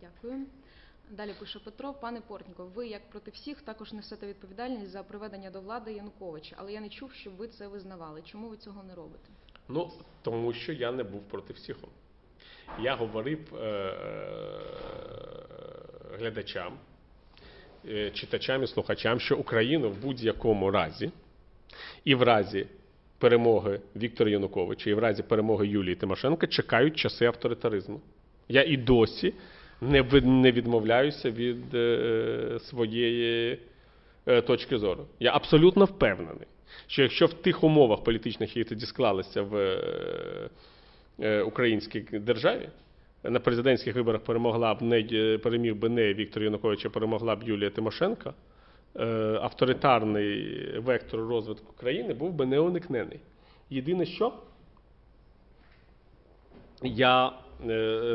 Дякую. Далі пише Петро, пане Портніков, ви як проти всіх також несете відповідальність за приведення до влади Януковича, але я не чув, щоб ви це визнавали. Чому ви цього не робите? Ну, тому що я не був проти всіх. Я говорив е- глядачам, е, читачам і слухачам, що Україну в будь-якому разі, і в разі перемоги Віктора Януковича, і в разі перемоги Юлії Тимошенко чекають часи авторитаризму. Я і досі не, не відмовляюся від е, своєї е, точки зору. Я абсолютно впевнений, що якщо в тих умовах політичних, які тоді склалися в е, українській державі, на президентських виборах перемогла б не переміг би не Віктор Янукович, а перемогла б Юлія Тимошенко, авторитарний вектор розвитку країни був би неуникнений. Єдине, що я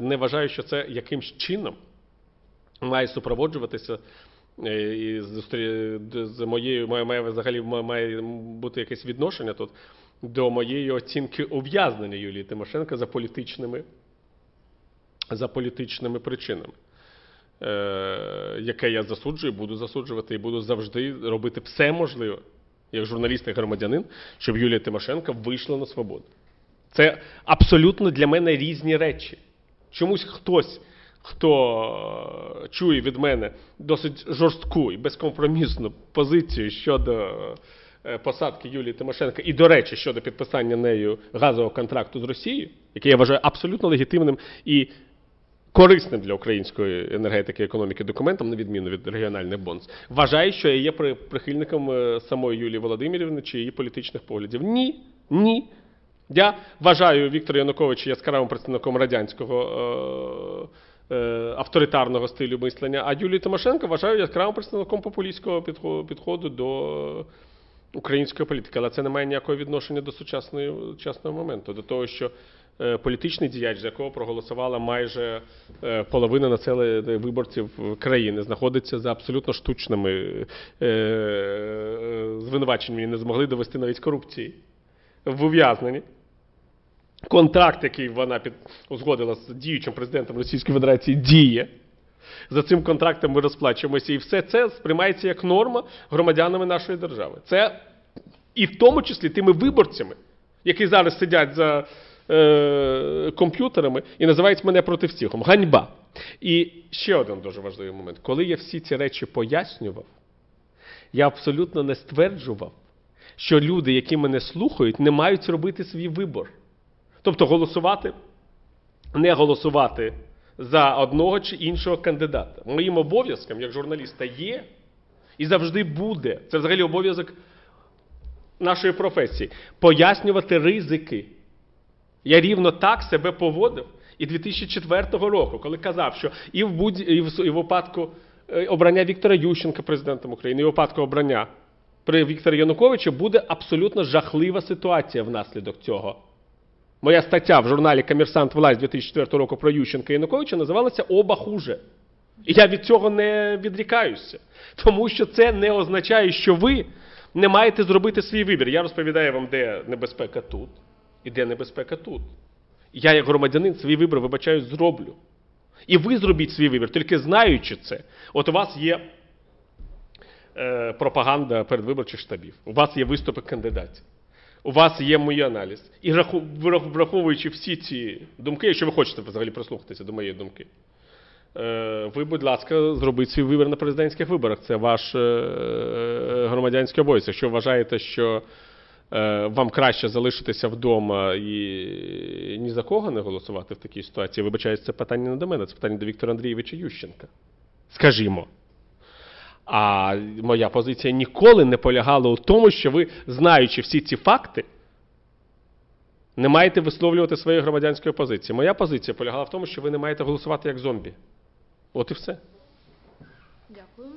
не вважаю, що це якимсь чином має супроводжуватися е, і з моєю має, має взагалі має бути якесь відношення тут до моєї оцінки ув'язнення Юлії Тимошенко за політичними, за політичними причинами. Е, яке я засуджую, буду засуджувати і буду завжди робити все можливе, як журналіст і громадянин, щоб Юлія Тимошенко вийшла на свободу. Це абсолютно для мене різні речі. Чомусь хтось, хто е, чує від мене досить жорстку і безкомпромісну позицію щодо е, посадки Юлії Тимошенко, і, до речі, щодо підписання нею газового контракту з Росією, який я вважаю абсолютно легітимним і корисним для української енергетики і економіки документом, на відміну від регіональних бонз, вважає, що я є при- прихильником е, самої Юлії Володимирівни чи її політичних поглядів. Ні, ні. Я вважаю Віктора Януковича яскравим представником радянського е, е, авторитарного стилю мислення, а Юлію Тимошенко вважаю яскравим представником популістського підхо- підходу до української політики. Але це не має ніякого відношення до сучасної, сучасного моменту, до того, що е, політичний діяч, за якого проголосувала майже е, половина населення виборців країни, знаходиться за абсолютно штучними е, е, звинуваченнями і не змогли довести навіть корупції в ув'язненні. Контракт, який вона під узгодила з діючим президентом Російської Федерації, діє. За цим контрактом ми розплачуємося, і все це сприймається як норма громадянами нашої держави. Це і в тому числі тими виборцями, які зараз сидять за е, комп'ютерами і називають мене проти всіх. Ганьба. І ще один дуже важливий момент. Коли я всі ці речі пояснював, я абсолютно не стверджував, що люди, які мене слухають, не мають робити свій вибор. Тобто голосувати, не голосувати за одного чи іншого кандидата. Моїм обов'язком як журналіста є і завжди буде. Це взагалі обов'язок нашої професії пояснювати ризики. Я рівно так себе поводив і 2004 року, коли казав, що і в, будь, і в, і в випадку е, обрання Віктора Ющенка президентом України, і в випадку обрання при Віктора Януковича буде абсолютно жахлива ситуація внаслідок цього. Моя стаття в журналі Комерсант Власть 2004 року про Ющенка і Януковича називалася Оба хуже. І я від цього не відрікаюся. Тому що це не означає, що ви не маєте зробити свій вибір. Я розповідаю вам, де небезпека тут і де небезпека тут. Я, як громадянин, свій вибір, вибачаюсь, зроблю. І ви зробіть свій вибір, тільки знаючи це. От у вас є е, пропаганда передвиборчих штабів, у вас є виступи кандидатів. У вас є мій аналіз. І враховуючи всі ці думки, якщо ви хочете взагалі прислухатися до моєї думки, е, ви, будь ласка, зробіть свій вибір на президентських виборах. Це ваш е, громадянський обов'язок. Якщо вважаєте, що е, вам краще залишитися вдома і ні за кого не голосувати в такій ситуації, вибачаюсь, це питання не до мене, це питання до Віктора Андрійовича Ющенка. Скажімо. А моя позиція ніколи не полягала у тому, що ви, знаючи всі ці факти, не маєте висловлювати своєї громадянської позиції. Моя позиція полягала в тому, що ви не маєте голосувати як зомбі. От і все. Дякую.